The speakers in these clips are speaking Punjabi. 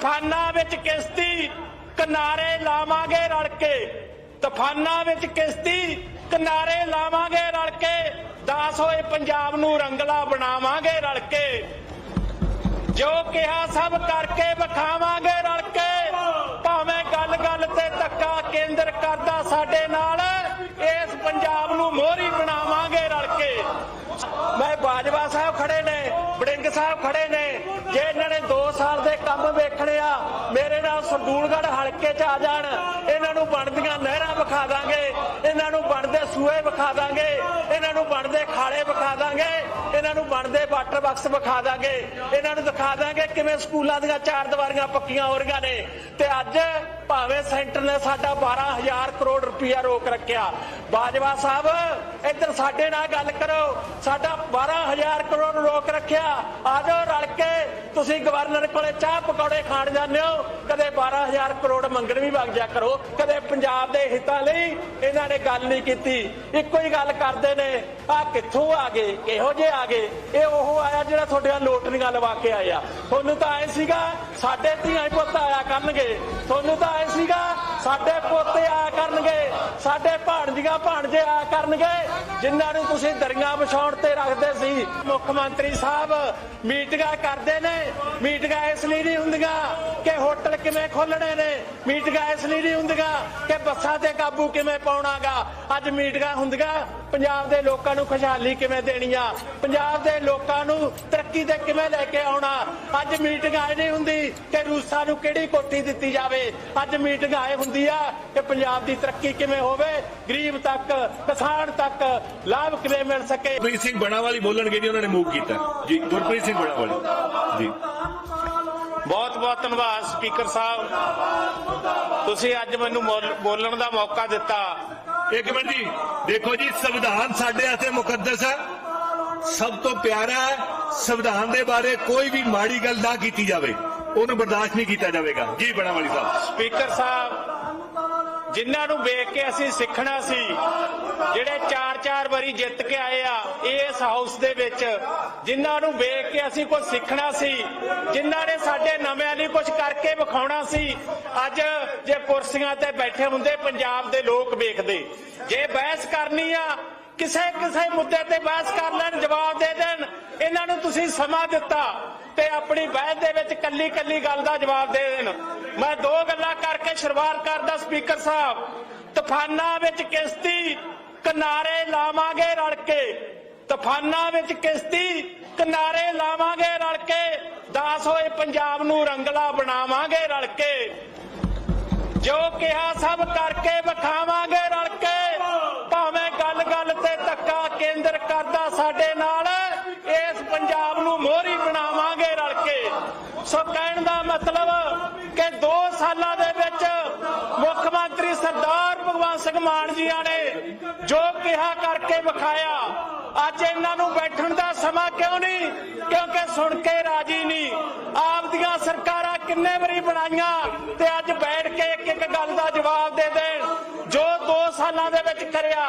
ਤੂਫਾਨਾਂ ਵਿੱਚ ਕਿਸ਼ਤੀ, ਕਿਨਾਰੇ ਲਾਵਾਂਗੇ ਰਲ ਕੇ। ਤੂਫਾਨਾਂ ਵਿੱਚ ਕਿਸ਼ਤੀ, ਕਿਨਾਰੇ ਲਾਵਾਂਗੇ ਰਲ ਕੇ। ਦਾਸ ਹੋਏ ਪੰਜਾਬ ਨੂੰ ਰੰਗਲਾ ਬਣਾਵਾਂਗੇ ਰਲ ਕੇ। ਜੋ ਕਿਹਾ ਸਭ ਕਰਕੇ ਵਿਖਾਵਾਂਗੇ ਰਲ ਕੇ। ਭਾਵੇਂ ਗੱਲ ਗੱਲ ਤੇ ਧੱਕਾ ਕੇਂਦਰ ਕਰਦਾ ਸਾਡੇ ਨਾਲ, ਇਸ ਪੰਜਾਬ ਨੂੰ ਮੋਹਰੀ ਬਣਾਵਾਂਗੇ ਰਲ ਕੇ। ਮੈਂ ਬਾਜਵਾ ਸਾਹਿਬ ਖੜੇ ਨੇ ਬੜਿੰਗ ਸਾਹਿਬ ਖੜੇ ਨੇ। ਜੇ ਇਹਨਾਂ ਨੇ 2 ਸਾਲ ਦੇ ਕੰਮ ਵੇਖਣੇ ਆ, ਮੇਰੇ ਨਾਲ ਸਰਦੂਲਗੜ੍ਹ ਹਲਕੇ 'ਚ ਆ ਜਾਣ। ਇਹਨਾਂ ਨੂੰ ਬਣਦੀਆਂ ਨਹਿਰਾਂ ਵਿਖਾ ਦਾਂਗੇ। ਇਹਨਾਂ ਨੂੰ ਬਣਦੇ ਸੂਏ ਵਿਖਾ ਦਾਂਗੇ। ਇਹਨਾਂ ਨੂੰ ਬਣਦੇ ਖਾਲੇ ਵਿਖਾ ਦਾਂਗੇ। ਇਹਨਾਂ ਨੂੰ ਬਣਦੇ ਵਾਟਰ ਬਾਕਸ ਵਿਖਾ ਦਾਂਗੇ। ਇਹਨਾਂ ਨੂੰ ਦਿਖਾ ਦਾਂਗੇ ਕਿਵੇਂ ਸਕੂਲਾਂ ਦੀਆਂ ਚਾਰ ਦੀਵਾਰੀਆਂ ਪੱਕੀਆਂ ਹੋ ਰਹੀਆਂ ਨੇ। ਤੇ ਅੱਜ ਭਾਵੇਂ ਸੈਂਟਰ ਨੇ ਸਾਡਾ 12000 ਕਰੋੜ ਰੁਪਇਆ ਰੋਕ ਰੱਖਿਆ। ਬਾਜਵਾ ਸਾਹਿਬ, ਇੱਧਰ ਸਾਡੇ ਨਾਲ ਗੱਲ ਕਰੋ। ਸਾਡਾ 12000 ਕਰੋੜ ਰੋਕ ਰੱਖਿਆ। ਆ ਰਲ ਕੇ। ਤੁਸੀਂ ਗਵਰਨਰ ਕੋਲੇ ਚਾਹ ਪਕੌੜੇ ਖਾਣ ਜਾਂਦੇ ਹੋ। ਕਦੇ 12000 ਕਰੋੜ ਮੰਗਣ ਵੀ ਵਗ ਜਾ ਕਰੋ। ਕਦੇ ਪੰਜਾਬ ਦੇ ਹਿੱਤਾਂ ਲਈ ਇਹਨਾਂ ਨੇ ਗੱਲ ਨਹੀਂ ਕੀਤੀ। ਇੱਕੋ ਹੀ ਗੱਲ ਕਰਦੇ ਨੇ। ਆ ਕਿੱਥੋਂ ਆ ਗਏ? ਕਿਹੋ ਜਿਹੇ ਆ ਗਏ? ਇਹ ਉਹ ਆਇਆ ਜਿਹੜਾ ਤੁਹਾਡੇ ਨਾਲ ਲੋਟਰੀਆਂ ਲਵਾ ਕੇ ਆਇਆ। ਤੁਹਾਨੂੰ ਤਾਂ ਐ ਸੀਗਾ, ਸਾਡੇ ਧੀਆਂ ਪੁੱਤ ਆਇਆ ਕਰਨਗੇ। ਤੁਹਾਨੂੰ ਤਾਂ ਐ ਸੀਗਾ, ਸਾਡੇ ਪੋਤੇ ਆਇਆ ਕਰਨਗੇ। ਸਾਡੇ ਭਾਣਜੀਆਂ ਭਾਣਜੇ ਆਇਆ ਕਰਨਗੇ। ਜਿਨ੍ਹਾਂ ਨੂੰ ਤੁਸੀਂ ਦਰਿਆ ਵਿਛਾਉਣ ਤੇ ਰੱਖਦੇ ਸੀ। ਮੁੱਖ ਮੰਤਰੀ ਸਾਹਿਬ ਮੀਟਿੰਗਾਂ ਕਰਦੇ ਨੇ। ਮੀਟਿੰਗਾਂ ਇਸ ਲਈ ਨਹੀਂ ਹੁੰਦੀਆਂ ਕਿ ਹੋਟਲ ਕਿਵੇਂ ਖੋਲਣੇ ਨੇ। ਮੀਟਿੰਗਾਂ ਇਸ ਲਈ ਨਹੀਂ ਹੁੰਦੀਆਂ ਕਿ ਬੱਸਾਂ ਤੇ ਕਾਬੂ ਕਿਵੇਂ ਪਾਉਣਾਗਾ। ਅੱਜ ਮੀਟਿੰਗਾਂ ਹੁੰਦੀਆਂ। ਪੰਜਾਬ ਦੇ ਲੋਕਾਂ ਨੂੰ ਖੁਸ਼ਹਾਲੀ ਕਿਵੇਂ ਦੇਣੀ ਆ? ਪੰਜਾਬ ਦੇ ਲੋਕ ਨੂੰ ਤਰੱਕੀ ਤੇ ਕਿਵੇਂ ਲੈ ਕੇ ਆਉਣਾ? ਅੱਜ ਮੀਟਿੰਗ ਆਏ ਨਹੀਂ ਹੁੰਦੀ ਕਿ ਰੂਸਾਂ ਨੂੰ ਕਿਹੜੀ ਕੋਠੀ ਦਿੱਤੀ ਜਾਵੇ। ਅੱਜ ਮੀਟਿੰਗ ਆਏ ਹੁੰਦੀ ਆ ਕਿ ਪੰਜਾਬ ਦੀ ਤਰੱਕੀ ਕਿਵੇਂ ਹੋਵੇ ਗਰੀਬ ਤੱਕ ਕਿਸਾਨ ਤੱਕ ਲਾਭ ਕਿਵੇਂ ਮਿਲ ਸਕੇ? ਗੁਰਪ੍ਰੀਤ ਸਿੰਘ ਬਣਾਵਾਲੀ ਬੋਲਣਗੇ ਜੀ ਉਹਨਾਂ ਨੇ ਮੂਵ ਕੀਤਾ। ਜੀ ਗੁਰਪ੍ਰੀਤ ਸਿੰਘ ਬਣਾਵਾਲੀ ਜੀ। ਬਹੁਤ ਬਹੁਤ ਧੰਨਵਾਦ ਸਪੀਕਰ ਸਾਹਿਬ। ਤੁਸੀਂ ਅੱਜ ਮੈਨੂੰ ਬੋਲਣ ਦਾ ਮੌਕਾ ਦਿੱਤਾ। ਇੱਕ ਮਿੰਟ ਜੀ ਦੇਖੋ ਜੀ ਸੰਵਿਧਾਨ ਸਾਡੇ ਵਾਸਤੇ ਮੁਕੱਦਸ ਹੈ ਸਭ ਤੋਂ ਪਿਆਰਾ ਸੰਵਿਧਾਨ ਦੇ ਬਾਰੇ ਕੋਈ ਵੀ ਮਾੜੀ ਗੱਲ ਨਾ ਕੀਤੀ ਜਾਵੇ। ਉਹਨੂੰ ਬਰਦਾਸ਼ਤ ਨਹੀਂ ਕੀਤਾ ਜਾਵੇਗਾ। ਜੀ ਬਣਾਵਾਲੀ ਸਾਹਿਬ। ਸਪੀਕਰ ਸਾਹਿਬ, ਜਿਨ੍ਹਾਂ ਨੂੰ ਵੇਖ ਕੇ ਅਸੀਂ ਸਿੱਖਣਾ ਸੀ, ਜਿਹੜੇ ਚਾਰ ਚਾਰ ਵਾਰੀ ਜਿੱਤ ਕੇ ਆਏ ਆ, ਇਸ ਹਾਊਸ ਦੇ ਵਿੱਚ, ਜਿਨ੍ਹਾਂ ਨੂੰ ਵੇਖ ਕੇ ਅਸੀਂ ਕੁਝ ਸਿੱਖਣਾ ਸੀ, ਜਿਨ੍ਹਾਂ ਨੇ ਸਾਡੇ ਨਵਿਆਂ ਲਈ ਕੁਝ ਕਰਕੇ ਵਿਖਾਉਣਾ ਸੀ, ਅੱਜ ਜੇ ਕੁਰਸੀਆਂ ਤੇ ਬੈਠੇ ਹੁੰਦੇ, ਪੰਜਾਬ ਦੇ ਲੋਕ ਵੇਖਦੇ। ਜੇ ਬਹਿਸ ਕਰਨੀ ਆ ਕਿਸੇ ਕਿਸੇ ਮੁੱਦੇ ਤੇ ਬਹਿਸ ਕਰ ਲੈਣ, ਜਵਾਬ ਦੇ ਦੇਣ। ਇਹਨਾਂ ਨੂੰ ਤੁਸੀਂ ਸਮਾਂ ਦਿੱਤਾ ਤੇ ਆਪਣੀ ਬਹਿਸ ਦੇ ਵਿੱਚ ਕੱਲੀ ਕੱਲੀ ਗੱਲ ਦਾ ਜਵਾਬ ਦੇ ਦੇਣ। ਮੈਂ ਦੋ ਗੱਲਾਂ ਕਰਕੇ ਸ਼ੁਰੂਆਤ ਕਰਦਾ, ਸਪੀਕਰ ਸਾਹਿਬ। ਤੂਫਾਨਾਂ ਵਿੱਚ ਕਿਸ਼ਤੀ, ਕਿਨਾਰੇ ਲਾਵਾਂਗੇ ਰਲ ਕੇ। ਤੂਫਾਨਾਂ ਵਿੱਚ ਕਿਸ਼ਤੀ, ਕਿਨਾਰੇ ਲਾਵਾਂਗੇ ਰਲ ਕੇ। ਦਾਸ ਹੋਏ ਪੰਜਾਬ ਨੂੰ ਰੰਗਲਾ ਬਣਾਵਾਂਗੇ ਰਲ ਕੇ। ਜੋ ਕਿਹਾ ਸਭ ਕਰਕੇ ਵਿਖਾਵਾਂਗੇ ਰਲ ਕੇ ਭਾਵੇਂ ਗੱਲ ਗੱਲ ਤੇ ਧੱਕਾ ਕੇਂਦਰ ਕਰਦਾ ਸਾਡੇ ਨਾਲ, ਇਸ ਪੰਜਾਬ ਨੂੰ ਮੋਹਰੀ ਬਣਾਵਾਂਗੇ ਰਲ ਕੇ। ਸੋ ਕਹਿਣ ਦਾ ਮਤਲਬ ਕਿ 2 ਸਾਲਾਂ ਦੇ ਵਿੱਚ ਮੁੱਖ ਮੰਤਰੀ ਸਰਦਾਰ ਭਗਵੰਤ ਸਿੰਘ ਮਾਨ ਜੀਆਂ ਨੇ ਜੋ ਕਿਹਾ ਕਰਕੇ ਵਿਖਾਇਆ। ਅੱਜ ਇਹਨਾਂ ਨੂੰ ਬੈਠਣ ਦਾ ਸਮਾਂ ਕਿਉਂ ਨਹੀਂ? ਕਿਉਂਕਿ ਸੁਣ ਕੇ ਰਾਜੀ ਨਹੀਂ। ਆਪਦੀਆਂ ਸਰਕਾਰਾਂ ਕਿੰਨੇ ਵਾਰੀ ਬਣਾਈਆਂ ਤੇ ਅੱਜ ਬੈਠ ਕੇ ਇੱਕ ਇੱਕ ਗੱਲ ਦਾ ਜਵਾਬ ਦੇ ਦੇਣ। ਜੋ 2 ਸਾਲਾਂ ਦੇ ਵਿੱਚ ਕਰਿਆ,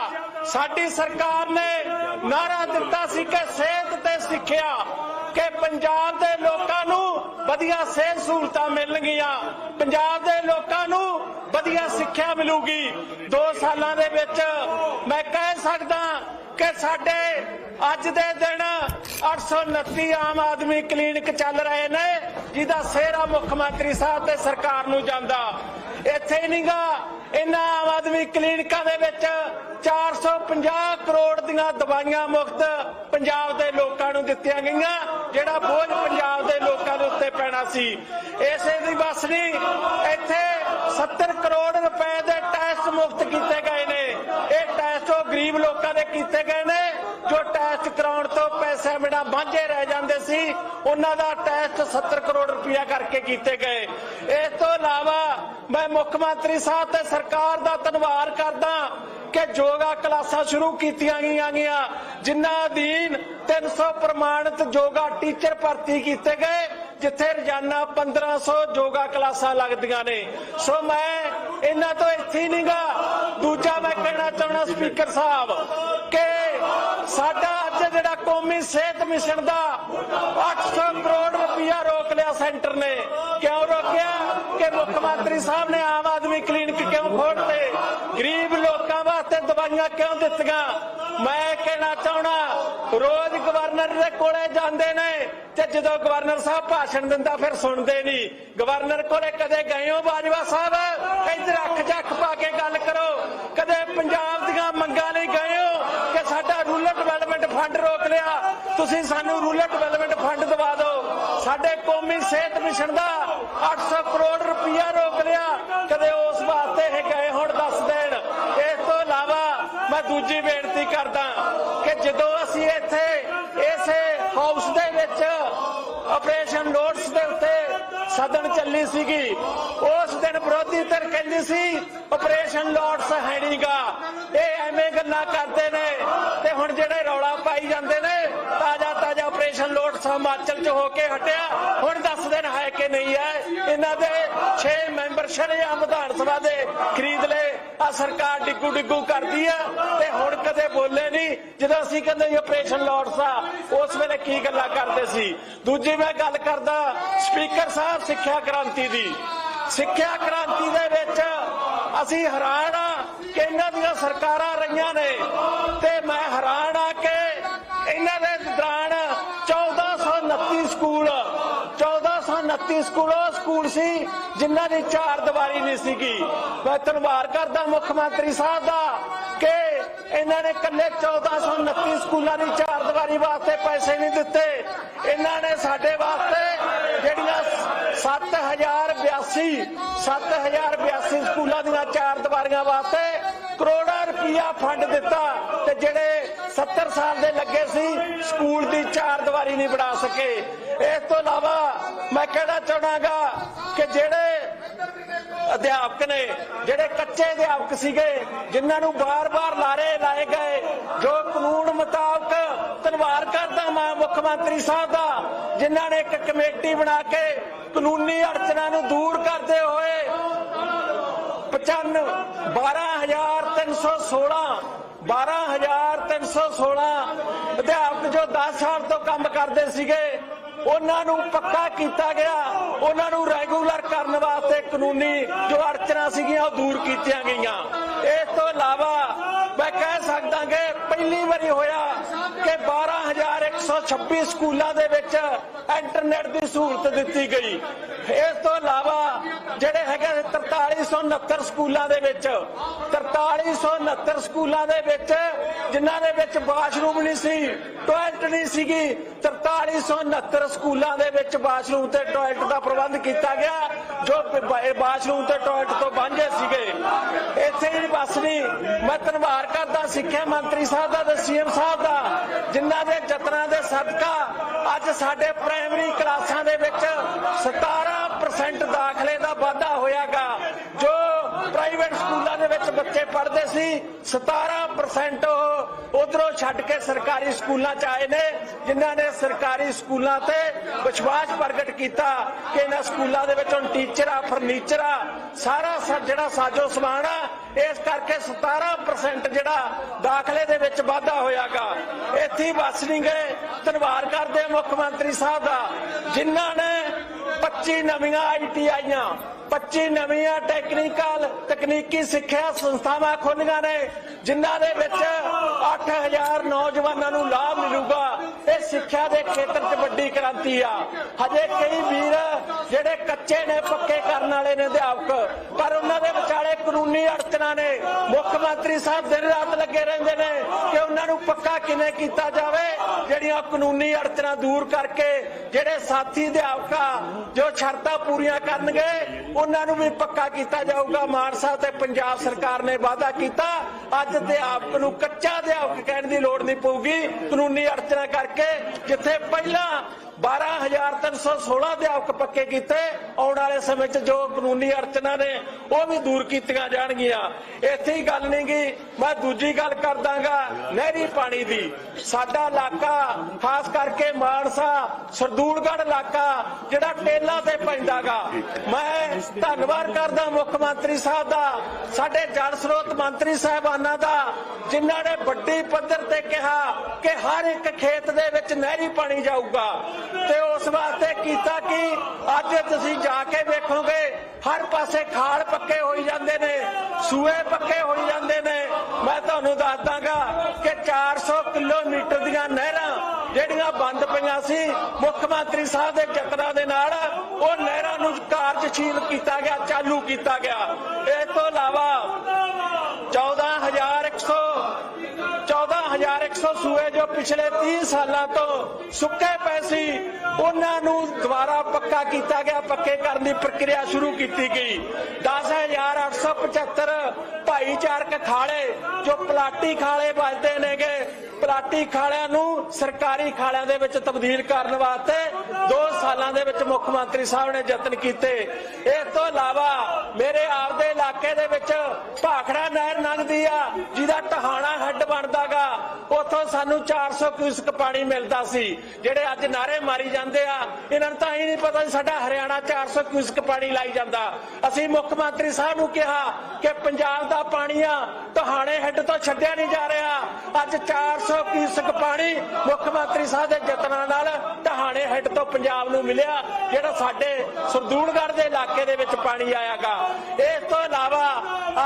ਸਾਡੀ ਸਰਕਾਰ ਨੇ ਨਾਰਾ ਦਿੱਤਾ ਸੀ ਕਿ ਸਿਹਤ ਤੇ ਸਿੱਖਿਆ ਕਿ ਪੰਜਾਬ ਦੇ ਲੋਕਾਂ ਨੂੰ ਵਧੀਆ ਸਿਹਤ ਸਹੂਲਤਾਂ ਮਿਲਣਗੀਆਂ। ਪੰਜਾਬ ਦੇ ਲੋਕਾਂ ਨੂੰ ਵਧੀਆ ਸਿੱਖਿਆ ਮਿਲੂਗੀ। 2 ਸਾਲਾਂ ਦੇ ਵਿੱਚ ਮੈਂ ਕਹਿ ਸਕਦਾ ਕਿ ਸਾਡੇ ਅੱਜ ਦੇ ਦਿਨ 829 ਆਮ ਆਦਮੀ ਕਲੀਨਿਕ ਚੱਲ ਰਹੇ ਨੇ, ਜਿਹਦਾ ਸਿਹਰਾ ਮੁੱਖ ਮੰਤਰੀ ਸਾਹਿਬ ਤੇ ਸਰਕਾਰ ਨੂੰ ਜਾਂਦਾ। ਇੱਥੇ ਨਹੀਂਗਾ ਇਹਨਾਂ ਆਮ ਕਲੀਨਿਕਾਂ ਦੇ ਵਿੱਚ 450 ਕਰੋੜ ਦੀਆਂ ਦਵਾਈਆਂ ਮੁਫਤ ਪੰਜਾਬ ਦੇ ਲੋਕਾਂ ਨੂੰ ਦਿੱਤੀਆਂ ਗਈਆਂ, ਜਿਹੜਾ ਬੋਝ ਪੰਜਾਬ ਦੇ ਲੋਕਾਂ ਦੇ ਉੱਤੇ ਪੈਣਾ ਸੀ। ਇਸੇ ਦੀ ਬਸ ਨਹੀਂ, ਇੱਥੇ 70 ਕਰੋੜ ਰੁਪਏ ਦੇ ਟੈਸਟ ਮੁਫਤ ਕੀਤੇ ਗਏ ਨੇ। ਗਰੀਬ ਲੋਕਾਂ ਦੇ ਕੀਤੇ ਗਏ ਨੇ, ਜੋ ਟੈਸਟ ਕਰਾਉਣ ਤੋਂ ਪੈਸੇ ਬਿਨਾ ਵਾਂਝੇ ਰਹਿ ਜਾਂਦੇ ਸੀ, ਉਹਨਾਂ ਦਾ ਟੈਸਟ 70 ਕਰੋੜ ਰੁਪਇਆ ਕਰਕੇ ਕੀਤੇ ਗਏ। ਇਸ ਤੋਂ ਇਲਾਵਾ ਮੈਂ ਮੁੱਖ ਮੰਤਰੀ ਸਾਹਿਬ ਤੇ ਸਰਕਾਰ ਦਾ ਧੰਨਵਾਦ ਕਰਦਾ ਕਿ ਯੋਗਾ ਕਲਾਸਾਂ ਸ਼ੁਰੂ ਕੀਤੀਆਂ ਗਈਆਂ ਗਈਆਂ, ਜਿਨ੍ਹਾਂ ਅਧੀਨ 300 ਪ੍ਰਮਾਣਿਤ ਯੋਗਾ ਟੀਚਰ ਭਰਤੀ ਕੀਤੇ ਗਏ, ਜਿੱਥੇ ਰੋਜ਼ਾਨਾ 1500 ਯੋਗਾ ਕਲਾਸਾਂ ਲੱਗਦੀਆਂ ਨੇ। ਸੋ ਮੈਂ ਇਹਨਾਂ ਤੋਂ ਇੱਥੇ ਨਹੀਂਗਾ ਦੂਜਾ ਮੈਂ ਕਹਿਣਾ ਚਾਹਣਾ ਸਪੀਕਰ ਸਾਹਿਬ ਕਿ ਸਾਡਾ ਜਿਹੜਾ ਕੌਮੀ ਸਿਹਤ ਮਿਸ਼ਨ ਦਾ 800 ਕਰੋੜ ਰੁਪਇਆ ਰੋਕ ਲਿਆ ਸੈਂਟਰ ਨੇ। ਕਿਉਂ ਰੋਕਿਆ? ਕਿ ਮੁੱਖ ਮੰਤਰੀ ਸਾਹਿਬ ਨੇ ਆਮ ਆਦਮੀ ਕਲੀਨਿਕ ਕਿਉਂ ਖੋਲ੍ਹਤੇ ਗਰੀਬ ਲੋਕਾਂ ਵਾਸਤੇ ਦਵਾਈਆਂ ਕਿਉਂ ਦਿੱਤੀਆਂ? ਮੈਂ ਕਹਿਣਾ ਚਾਹਣਾ ਰੋਜ਼ ਗਵਰਨਰ ਦੇ ਕੋਲੇ ਜਾਂਦੇ ਨੇ ਤੇ ਜਦੋਂ ਗਵਰਨਰ ਸਾਹਿਬ ਭਾਸ਼ਣ ਦਿੰਦਾ ਫਿਰ ਸੁਣਦੇ ਨਹੀਂ ਗਵਰਨਰ ਕੋਲੇ ਕਦੇ ਗਏ ਹੋ ਬਾਜਵਾ ਸਾਹਿਬ? ਇੱਧਰ ਅੱਖ ਚੱਖ ਪਾ ਕੇ ਗੱਲ ਕਰੋ। ਕਦੇ ਪੰਜਾਬ ਦੀਆਂ ਮੰਗਾਂ ਲਈ ਗਏ ਹੋ? ਰੂਰਲ ਡਿਵੈਲਪਮੈਂਟ ਫੰਡ ਰੋਕ ਲਿਆ। ਤੁਸੀਂ ਸਾਨੂੰ ਰੂਰਲ ਡਿਵੈਲਪਮੈਂਟ ਫੰਡ ਦਵਾ ਦਿਓ। ਸਾਡੇ ਕੌਮੀ ਸਿਹਤ ਮਿਸ਼ਨ ਦਾ 800 ਕਰੋੜ ਰੁਪਇਆ ਰੋਕ ਲਿਆ। ਕਦੇ ਉਸ ਵਾਸਤੇ ਇਹ ਗਏ ਹੁਣ ਦੱਸ ਦੇਣ। ਇਸ ਤੋਂ ਇਲਾਵਾ ਮੈਂ ਦੂਜੀ ਬੇਨਤੀ ਕਰਦਾ ਕਿ ਜਦੋਂ ਅਸੀਂ ਇੱਥੇ ਇਸੇ ਹਾਊਸ ਦੇ ਵਿੱਚ ਆਪਰੇਸ਼ਨ ਲੋਡਸ ਦੇ ਉੱਤੇ ਸਦਨ ਚੱਲੀ ਸੀਗੀ ਉਸ ਕਹਿੰਦੀ ਸੀ ਆਪਰੇਸ਼ਨ ਲੋਡਸ ਹੈ ਨਹੀਂਗਾ ਇਹ ਐਵੇਂ ਗੱਲਾਂ ਕਰਦੇ ਨੇ। ਤੇ ਹੁਣ ਜਿਹੜੇ ਰੌਲਾ ਪਾਈ ਜਾਂਦੇ ਨੇ ਤਾਜ਼ਾ ਤਾਜ਼ਾ ਆਪਰੇਸ਼ਨ ਲੋਟਸ ਹਿਮਾਚਲ ਚ ਹੋ ਕੇ ਹਟਿਆ। ਹੁਣ ਦੱਸ ਦੇਣ ਹੈ ਕਿ ਨਹੀਂ ਹੈ। ਇਹਨਾਂ ਦੇ 6 ਮੈਂਬਰ ਸ਼ਰੇਆਮ ਵਿਧਾਨ ਸਭਾ ਦੇ ਖਰੀਦ ਲਏ। ਆ ਸਰਕਾਰ ਡਿੱਗੂ ਡਿੱਗੂ ਕਰਦੀ ਆ। ਤੇ ਹੁਣ ਕਦੇ ਬੋਲੇ ਨਹੀਂ ਜਦੋਂ ਅਸੀਂ ਕਹਿੰਦੇ ਆਪਰੇਸ਼ਨ ਲੋਡਸ ਆ, ਉਸ ਵੇਲੇ ਕੀ ਗੱਲਾਂ ਕਰਦੇ ਸੀ? ਦੂਜੀ ਮੈਂ ਗੱਲ ਕਰਦਾ, ਸਪੀਕਰ ਸਾਹਿਬ ਸਿੱਖਿਆ ਕ੍ਰਾਂਤੀ ਦੀ। ਸਿੱਖਿਆ ਕ੍ਰਾਂਤੀ ਦੇ ਵਿੱਚ ਅਸੀਂ ਹੈਰਾਨ ਆ ਕਿ ਇਹਨਾਂ ਦੀਆਂ ਸਰਕਾਰਾਂ ਰਹੀਆਂ ਨੇ। ਤੇ ਮੈਂ ਹੈਰਾਨ ਆ ਕਿ ਇਹਨਾਂ ਦੇ ਦੌਰਾਨ 1429 ਸਕੂਲ 1429 ਸਕੂਲ ਉਹ ਸਕੂਲ ਸੀ ਜਿਨ੍ਹਾਂ ਦੀ ਚਾਰ ਦੀਵਾਰੀ ਨਹੀਂ ਸੀਗੀ। ਮੈਂ ਧੰਨਵਾਦ ਕਰਦਾ ਮੁੱਖ ਮੰਤਰੀ ਸਾਹਿਬ ਦਾ ਕਿ ਇਹਨਾਂ ਨੇ ਕੱਲੇ 1429 ਸਕੂਲਾਂ ਦੀ ਚਾਰ ਦੀਵਾਰੀ ਵਾਸਤੇ ਪੈਸੇ ਨਹੀਂ ਦਿੱਤੇ। ਇਹਨਾਂ ਨੇ ਸਾਡੇ ਵਾਸਤੇ 7082 7082 ਸਕੂਲਾਂ ਦੀਆਂ ਚਾਰ ਦੀਵਾਰੀਆਂ ਵਾਸਤੇ ਕਰੋੜਾਂ ਰੁਪਇਆ ਫੰਡ ਦਿੱਤਾ ਤੇ ਜਿਹੜੇ 70 ਸਾਲ ਦੇ ਲੱਗੇ ਸੀ, ਸਕੂਲ ਦੀ ਚਾਰ ਦੀਵਾਰੀ ਨਹੀਂ ਬਣਾ ਸਕੇ। ਇਸ ਤੋਂ ਇਲਾਵਾ ਮੈਂ ਕਹਿਣਾ ਚਾਹਣਾਗਾ ਕਿ ਜਿਹੜੇ ਅਧਿਆਪਕ ਨੇ, ਜਿਹੜੇ ਕੱਚੇ ਅਧਿਆਪਕ ਸੀਗੇ, ਜਿਨ੍ਹਾਂ ਨੂੰ ਬਾਰ-ਬਾਰ ਲਾਰੇ ਲਾਏ ਗਏ, ਜੋ ਕਾਨੂੰਨ ਮੁਤਾਬਕ ਧੰਨਵਾਦ ਕਰਦਾ ਮੈਂ ਮੁੱਖ ਮੰਤਰੀ ਸਾਹਿਬ ਦਾ ਜਿਨ੍ਹਾਂ ਨੇ ਇੱਕ ਕਮੇਟੀ ਬਣਾ ਕੇ ਕਾਨੂੰਨੀ ਅੜਚਨਾਂ ਨੂੰ ਦੂਰ ਕਰਦੇ ਹੋਏ 95 12316 12316 ਅਧਿਆਪਕ ਜੋ 10 ਸਾਲ ਤੋਂ ਕੰਮ ਕਰਦੇ ਸੀਗੇ, ਉਹਨਾਂ ਨੂੰ ਪੱਕਾ ਕੀਤਾ ਗਿਆ। ਉਹਨਾਂ ਨੂੰ ਰੈਗੂਲਰ ਕਰਨ ਵਾਸਤੇ ਕਾਨੂੰਨੀ ਜੋ ਅੜਚਨਾ ਸੀਗੀਆਂ, ਉਹ ਦੂਰ ਕੀਤੀਆਂ ਗਈਆਂ। ਇਸ ਤੋਂ ਇਲਾਵਾ ਮੈਂ ਕਹਿ ਸਕਦਾ ਕਿ ਪਹਿਲੀ ਵਾਰੀ ਹੋਇਆ ਕਿ 12126 ਸਕੂਲਾਂ ਦੇ ਵਿੱਚ ਇੰਟਰਨੈਟ ਦੀ ਸਹੂਲਤ ਦਿੱਤੀ ਗਈ। ਇਸ ਤੋਂ ਇਲਾਵਾ ਜਿਹੜੇ ਹੈਗੇ 4369 ਸਕੂਲਾਂ ਦੇ ਵਿੱਚ 4369 ਸਕੂਲਾਂ ਦੇ ਵਿੱਚ ਜਿਨ੍ਹਾਂ ਦੇ ਵਿੱਚ ਵਾਸ਼ਰੂਮ ਨਹੀਂ ਸੀ, ਟਾਇਲਟ ਨਹੀਂ ਸੀਗੀ 4369 ਸਕੂਲਾਂ ਦੇ ਵਿੱਚ ਵਾਸ਼ਰੂਮ ਤੇ ਟਾਇਲਟ ਦਾ ਪ੍ਰਬੰਧ ਕੀਤਾ ਗਿਆ, ਜੋ ਪ- ਵਾਸ਼ਰੂਮ ਤੇ ਟਾਇਲਟ ਤੋਂ ਵਾਂਝੇ ਸੀਗੇ। ਇੱਥੇ ਹੀ ਬਸ ਨਹੀਂ ਮੈਂ ਧੰਨਵਾਦ ਕਰਦਾ, ਸਿੱਖਿਆ ਮੰਤਰੀ ਸਾਹਿਬ ਦਾ ਤੇ ਸੀਐਮ ਸਾਹਿਬ ਦਾ, ਜਿਨ੍ਹਾਂ ਦੇ ਯਤਨਾਂ ਦੇ ਸਦਕਾ ਅੱਜ ਸਾਡੇ ਪ੍ਰਾਇਮਰੀ ਕਲਾਸਾਂ ਦੇ ਵਿੱਚ 17% ਦਾਖਲੇ ਦਾ ਵਾਧਾ ਹੋਇਆਗਾ ਜੋ ਪ੍ਰਾਈਵੇਟ ਸਕੂਲਾਂ ਦੇ ਵਿੱਚ ਬੱਚੇ ਪੜ੍ਹਦੇ ਸੀ 17% ਉਧਰੋਂ ਛੱਡ ਕੇ ਸਰਕਾਰੀ ਸਕੂਲਾਂ ਚ ਆਏ ਨੇ, ਜਿਨ੍ਹਾਂ ਨੇ ਸਰਕਾਰੀ ਸਕੂਲਾਂ ਤੇ ਵਿਸ਼ਵਾਸ ਪ੍ਰਗਟ ਕੀਤਾ ਕਿ ਇਹਨਾਂ ਸਕੂਲਾਂ ਦੇ ਵਿੱਚ ਹੁਣ ਟੀਚਰ ਆ ਸਾਰਾ ਜਿਹੜਾ ਸਾਜੋ ਸਮਾਨ ਆ, ਇਸ ਕਰਕੇ 17% ਜਿਹੜਾ ਦਾਖਲੇ ਦੇ ਵਿੱਚ ਵਾਧਾ ਹੋਇਆਗਾ। ਇੱਥੇ ਹੀ ਬਸ ਨਹੀਂ ਗਏ। ਧੰਨਵਾਦ ਕਰਦੇ ਮੁੱਖ ਮੰਤਰੀ ਸਾਹਿਬ ਦਾ, ਜਿਨ੍ਹਾਂ ਨੇ 25 ਨਵੀਆਂ ਆਈਟੀਆਈਆਂ 25 ਨਵੀਆਂ ਟੈਕਨੀਕਲ ਤਕਨੀਕੀ ਸਿੱਖਿਆ ਸੰਸਥਾਵਾਂ ਖੋਲੀਆਂ ਨੇ, ਜਿਨ੍ਹਾਂ ਦੇ ਵਿੱਚ 8000 ਨੌਜਵਾਨਾਂ ਨੂੰ ਲਾਭ ਮਿਲੂਗਾ। ਇਹ ਸਿੱਖਿਆ ਦੇ ਖੇਤਰ 'ਚ ਵੱਡੀ ਕ੍ਰਾਂਤੀ ਆ। ਹਜੇ ਕਈ ਵੀਰ ਜਿਹੜੇ ਕੱਚੇ ਨੇ, ਪੱਕੇ ਕਰਨ ਵਾਲੇ ਨੇ ਅਧਿਆਪਕ, ਪਰ ਉਹਨਾਂ ਦੇ ਵਿਚਾਲੇ ਕਾਨੂੰਨੀ ਅੜਚਨਾਂ ਨੇ। ਮੁੱਖ ਮੰਤਰੀ ਸਾਹਿਬ ਦਿਨ ਰਾਤ ਲੱਗੇ ਰਹਿੰਦੇ ਨੇ ਕਿ ਉਹਨਾਂ ਨੂੰ ਪੱਕਾ ਕਿਵੇਂ ਕੀਤਾ ਜਾਵੇ, ਜਿਹੜੀਆਂ ਕਾਨੂੰਨੀ ਅੜਚਨਾਂ ਦੂਰ ਕਰਕੇ ਜਿਹੜੇ ਸਾਥੀ ਅਧਿਆਪਕਾ ਜੋ ਸ਼ਰਤਾਂ ਪੂਰੀਆਂ ਕਰਨਗੇ, ਉਹਨਾਂ ਨੂੰ ਵੀ ਪੱਕਾ ਕੀਤਾ ਜਾਊਗਾ। ਮਾਨ ਸਾਹਿਬ ਤੇ ਪੰਜਾਬ ਸਰਕਾਰ ਨੇ ਵਾਅਦਾ ਕੀਤਾ ਅੱਜ ਅਧਿਆਪਕ ਨੂੰ ਕੱਚਾ ਅਧਿਆਪਕ ਕਹਿਣ ਦੀ ਲੋੜ ਨਹੀਂ ਪਊਗੀ। ਕਾਨੂੰਨੀ ਅੜਚਨਾ ਕਰਕੇ ਜਿੱਥੇ ਪਹਿਲਾਂ 12316 ਅਧਿਆਪਕ ਪੱਕੇ ਕੀਤੇ। ਆਉਣ ਵਾਲੇ ਸਮੇਂ 'ਚ ਜੋ ਕਾਨੂੰਨੀ ਅੜਚਨਾਂ ਨੇ, ਉਹ ਵੀ ਦੂਰ ਕੀਤੀਆਂ ਜਾਣਗੀਆਂ। ਇੱਥੇ ਹੀ ਗੱਲ ਨਹੀਂ ਗੀ। ਮੈਂ ਦੂਜੀ ਗੱਲ ਕਰਦਾਗਾ ਨਹਿਰੀ ਪਾਣੀ ਦੀ। ਸਾਡਾ ਇਲਾਕਾ, ਖਾਸ ਕਰਕੇ ਮਾਨਸਾ, ਸਰਦੂਲਗੜ੍ਹ ਇਲਾਕਾ, ਜਿਹੜਾ ਟੇਲਾ ਤੇ ਪੈਂਦਾਗਾ। ਮੈਂ ਧੰਨਵਾਦ ਕਰਦਾ ਮੁੱਖ ਮੰਤਰੀ ਸਾਹਿਬ ਦਾ, ਸਾਡੇ ਜਲ ਸਰੋਤ ਮੰਤਰੀ ਸਾਹਿਬਾਨਾਂ ਦਾ, ਜਿਨ੍ਹਾਂ ਨੇ ਵੱਡੀ ਪੱਧਰ ਤੇ ਕਿਹਾ ਕਿ ਹਰ ਇੱਕ ਖੇਤ ਦੇ ਵਿੱਚ ਨਹਿਰੀ ਪਾਣੀ ਜਾਊਗਾ। ਤੇ ਉਸ ਵਾਸਤੇ ਕੀਤਾ ਕਿ? ਅੱਜ ਤੁਸੀਂ ਜਾ ਕੇ ਵੇਖੋਗੇ, ਹਰ ਪਾਸੇ ਖਾਲ ਪੱਕੇ ਹੋਈ ਜਾਂਦੇ ਨੇ, ਸੂਏ ਪੱਕੇ ਹੋਈ ਜਾਂਦੇ ਨੇ। ਮੈਂ ਤੁਹਾਨੂੰ ਦੱਸ ਦਾਂਗਾ ਕਿ 400 ਕਿਲੋਮੀਟਰ ਦੀਆਂ ਨਹਿਰਾਂ ਜਿਹੜੀਆਂ ਬੰਦ ਪਈਆਂ ਸੀ, ਮੁੱਖ ਮੰਤਰੀ ਸਾਹਿਬ ਦੇ ਯਤਨਾਂ ਦੇ ਨਾਲ ਉਹ ਨਹਿਰਾਂ ਨੂੰ ਕਾਰਜਸ਼ੀਲ ਕੀਤਾ ਗਿਆ, ਚਾਲੂ ਕੀਤਾ ਗਿਆ। ਇਸ ਤੋਂ ਇਲਾਵਾ 14100 ਜੋ ਪਿਛਲੇ 30 ਸਾਲਾਂ ਤੋਂ ਸੁੱਕੇ ਪਏ ਸੀ, ਉਹਨਾਂ ਨੂੰ ਦੁਬਾਰਾ ਪੱਕਾ ਕੀਤਾ ਗਿਆ, ਪੱਕੇ ਕਰਨ ਦੀ ਪ੍ਰਕਿਰਿਆ ਸ਼ੁਰੂ ਕੀਤੀ ਗਈ। 10875 ਭਾਈਚਾਰਕ ਖਾਲੇ ਜੋ ਪਲਾਟੀ ਖਾਲੇ ਵੱਜਦੇ ਨੇਗੇ, ਪਲਾਟੀ ਖਾਲਿਆਂ ਨੂੰ ਸਰਕਾਰੀ ਖਾਲਿਆਂ ਦੇ ਵਿੱਚ ਤਬਦੀਲ ਕਰਨ ਵਾਸਤੇ 2 ਸਾਲਾਂ ਦੇ ਵਿੱਚ ਮੁੱਖ ਮੰਤਰੀ ਸਾਹਿਬ ਨੇ ਯਤਨ ਕੀਤੇ। ਇਸ ਤੋਂ ਇਲਾਵਾ ਮੇਰੇ ਆਪਦੇ ਇਲਾਕੇ ਦੇ ਵਿੱਚ ਭਾਖੜਾ ਨਹਿਰ ਲੰਘਦੀ ਆ, ਜਿਹਦਾ ਟਹਾਣਾ ਹੱਡ ਬਣਦਾਗਾ ਉੱਥੋਂ ਸਾਨੂੰ 400 ਕਿਊਸਕ ਪਾਣੀ ਮਿਲਦਾ ਸੀ, ਜਿਹੜੇ ਅੱਜ ਨਾਰੇ ਮਾਰੀ ਜਾਂਦੇ ਆ, ਇਹਨਾਂ ਨੂੰ ਤਾਂ ਹੀ ਨਹੀਂ ਪਤਾ ਸਾਡਾ ਹਰਿਆਣਾ 400 ਕਿਊਸਕ ਪਾਣੀ ਲਾਈ ਜਾਂਦਾ। ਅਸੀਂ ਮੁੱਖ ਮੰਤਰੀ ਸਾਹਿਬ ਨੂੰ ਕਿਹਾ ਕਿ ਪੰਜਾਬ ਦਾ ਪਾਣੀ ਆ ਟਹਾਣੇ ਹੈੱਡ ਤੋਂ ਛੱਡਿਆ ਨਹੀਂ ਜਾ ਰਿਹਾ। ਅੱਜ 400 ਕਿਊਸਕ ਪਾਣੀ ਮੁੱਖ ਮੰਤਰੀ ਸਾਹਿਬ ਦੇ ਯਤਨਾਂ ਨਾਲ ਟਹਾਣੇ ਹੈੱਡ ਤੋਂ ਪੰਜਾਬ ਨੂੰ ਮਿਲਿਆ, ਜਿਹੜਾ ਸਾਡੇ ਸਰਦੂਲਗੜ੍ਹ ਦੇ ਇਲਾਕੇ ਦੇ ਵਿੱਚ ਪਾਣੀ ਆਇਆਗਾ। ਇਸ ਤੋਂ ਇਲਾਵਾ